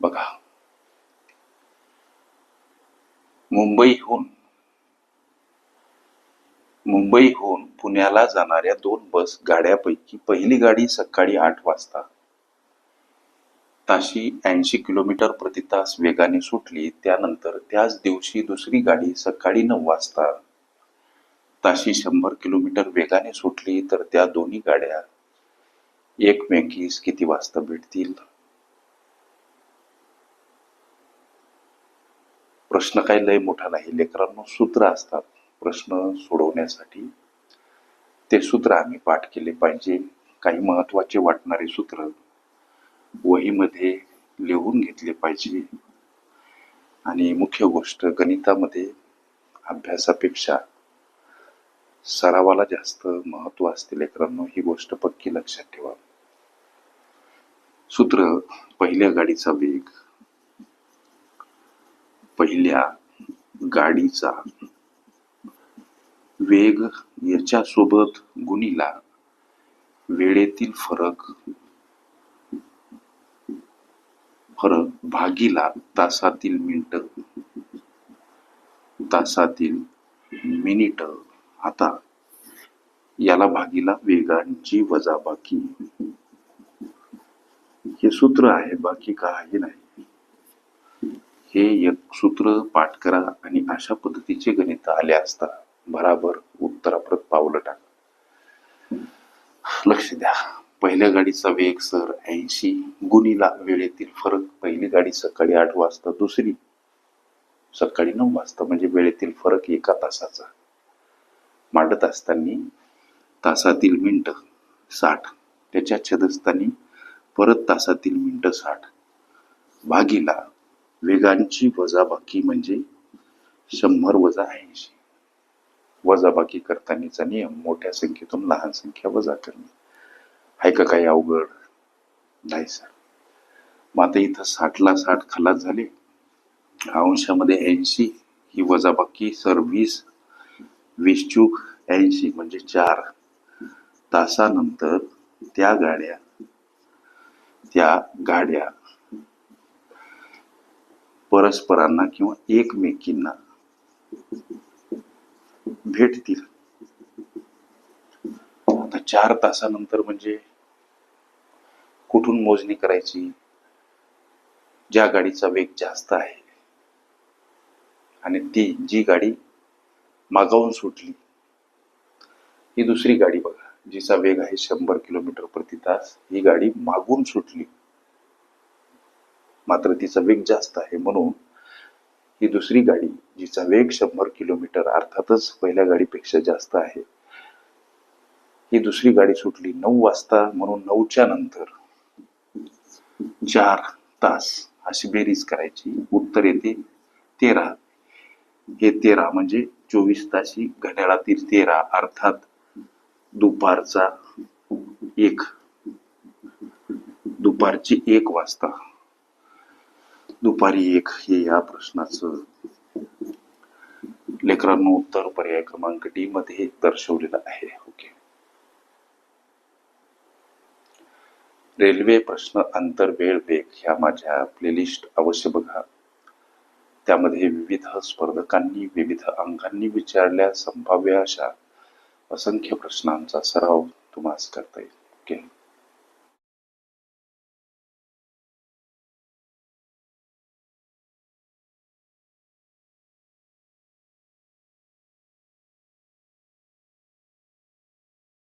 बघा. मुंबईहून मुंबईहून पुण्याला जाणाऱ्या दोन बस गाड्यापैकी पहिली गाडी सकाळी आठ वाजता. ताशी ऐंशी किलोमीटर प्रति तास वेगाने सुटली. त्यानंतर त्याच दिवशी दुसरी गाडी सकाळी नऊ वाजता. ताशी शंभर किलोमीटर वेगाने सुटली तर त्या दोन्ही गाड्या एकमेकीस किती वाजता भेटतील? प्रश्न काही लय मोठा नाही. लेकरांनो सूत्र असतात प्रश्न सोडवण्यासाठी. ते सूत्र आम्ही पाठ केले पाहिजे. काही महत्त्वाचे वाटणारे सूत्र वहीमध्ये लिहून घेतले पाहिजे. आणि मुख्य गोष्ट गणितामध्ये अभ्यासापेक्षा सरावाला जास्त महत्त्व असते लेकरांनो ही गोष्ट पक्की लक्षात ठेवा. सूत्र पहिल्या गाडीचा वेग पहिल्या गाडीचा वेग याच्यासोबत गुणीला वेळेतील फरक फरक भागीला तासातील मिनिट तासातील मिनिट. आता याला भागीला वेगांची वजाबाकी. हे सूत्र आहे बाकी काही नाही. हे एक सूत्र पाठ करा आणि अशा पद्धतीचे गणित आले असता बराबर उत्तराप्रत पावलं टाका. लक्ष द्या. पहिल्या गाडीचा वेग सर ऐंशी गुणीला वेळेतील फरक पहिली गाडी सकाळी आठ वाजता दुसरी सकाळी नऊ वाजता म्हणजे वेळेतील फरक एका तासाचा. मांडत असताना तासातील मिनिट साठ त्याच्या छदस्थानी परत तासातील मिनिट साठ. भागीला वेगांची वजाबाकी म्हणजे शंभर वजा ऐंशी. वजाबाकी करतानाचा नियम मोठ्या संख्येतून लहान संख्या वजा करणे. हाय का काही अवघड? नाही सर. मग आता इथं साठला साठ खलास झाले. अंशामध्ये ऐंशी ही वजाबाकी सर वीस वीस चूक ऐंशी म्हणजे चार. तासानंतर त्या गाड्या त्या गाड्या परस्परांना किंवा एकमेकींना भेटतील. आता चार तासानंतर म्हणजे कुठून मोजणी करायची? ज्या गाडीचा वेग जास्त आहे. आणि ती जी गाडी मागावून सुटली ही दुसरी गाडी बघा जिचा वेग आहे शंभर किलोमीटर प्रति तास ही गाडी मागून सुटली. मात्र तिचा वेग जास्त आहे म्हणून ही दुसरी गाडी जिचा वेग शंभर किलोमीटर अर्थातच पहिल्या गाडीपेक्षा जास्त आहे ही दुसरी गाडी सुटली नऊ वाजता म्हणून नऊच्या नंतर चार तास अशी बेरीज करायची. उत्तर येते तेरा. हे तेरा म्हणजे चोवीस तासी घड्याळातील तेरा अर्थात दुपारचा एक दुपारची एक वाजता. दुपारी एक हे या प्रश्नाचं लेकरांनो उत्तर पर्याय क्रमांक डी मध्ये दर्शवलेलं आहे ओके रेल्वे प्रश्न अंतर वेळ वेग ह्या माझ्या प्लेलिस्ट अवश्य बघा त्यामध्ये विविध स्पर्धकांनी विविध अंगांनी विचारल्या संभाव्य अशा असंख्य प्रश्नांचा सराव तुम्हाला करता येईल ओके